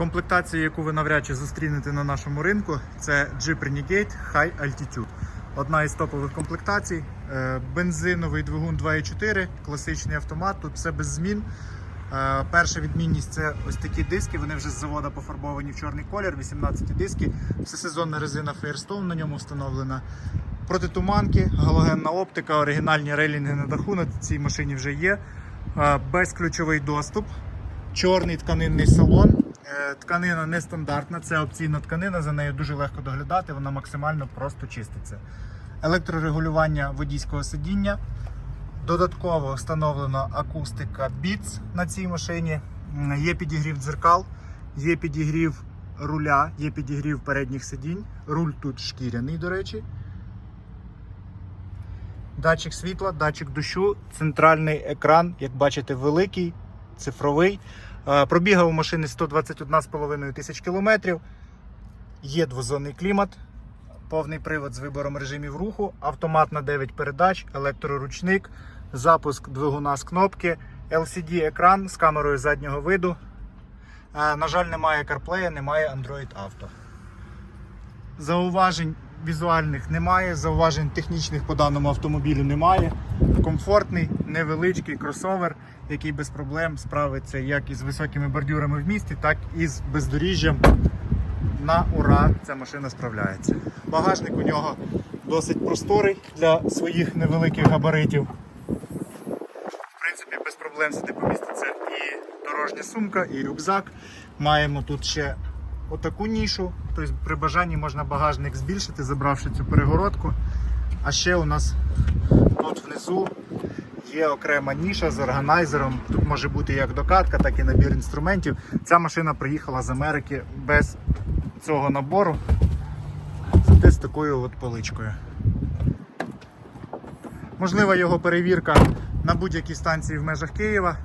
Комплектація, яку ви навряд чи зустрінете на нашому ринку, це Jeep Renegade High Altitude. Одна із топових комплектацій. Е, Бензиновий двигун 2.4, класичний автомат, тут все без змін. Е, Перша відмінність це ось такі диски. Вони вже з завода пофарбовані в чорний колір, 18 диски. Всесезонна резина Firestone на ньому встановлена. Протитуманки, галогенна оптика, оригінальні рейлінги на даху на цій машині вже є. Е, Безключовий доступ, чорний тканинний салон. Е, Тканина нестандартна, це опційна тканина, за нею дуже легко доглядати, вона максимально просто чиститься. Електрорегулювання водійського сидіння. Додатково встановлена акустика Beats на цій машині. Є підігрів дзеркал, є підігрів руля, є підігрів передніх сидінь. Руль тут шкіряний, до речі. Датчик світла, датчик дощу, центральний екран, як бачите, великий, цифровий. Е, Пробіга у машини 121,5 тисяч кілометрів. Є двозонний клімат, повний привод з вибором режимів руху, автомат на 9 передач, електроручник, запуск двигуна з кнопки, LCD-екран з камерою заднього виду. Е, На жаль, немає CarPlay, немає Android Auto. Зауважень візуальних немає, зауважень технічних по даному автомобілю немає. Комфортний, невеличкий кросовер, який без проблем справиться як із високими бордюрами в місті, так і з бездоріжжям. На ура ця машина справляється. Багажник у нього досить просторий для своїх невеликих габаритів. В принципі, без проблем сюди поміститься і дорожня сумка, і рюкзак. Маємо тут ще отаку нішу. Тобто при бажанні можна багажник збільшити, забравши цю перегородку. А ще у нас тут внизу є окрема ніша з органайзером. Тут може бути як докатка, так і набір інструментів. Ця машина приїхала з Америки без цього набору. Зате з такою от поличкою. Можлива його перевірка на будь-якій станції в межах Києва.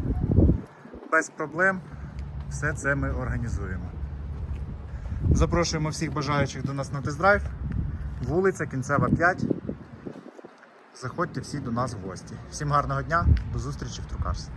Без проблем. Все це ми організуємо. Запрошуємо всіх бажаючих до нас на тест-драйв. Вулиця Кінцева 5. Заходьте всі до нас в гості. Всім гарного дня, до зустрічі в Трукарс.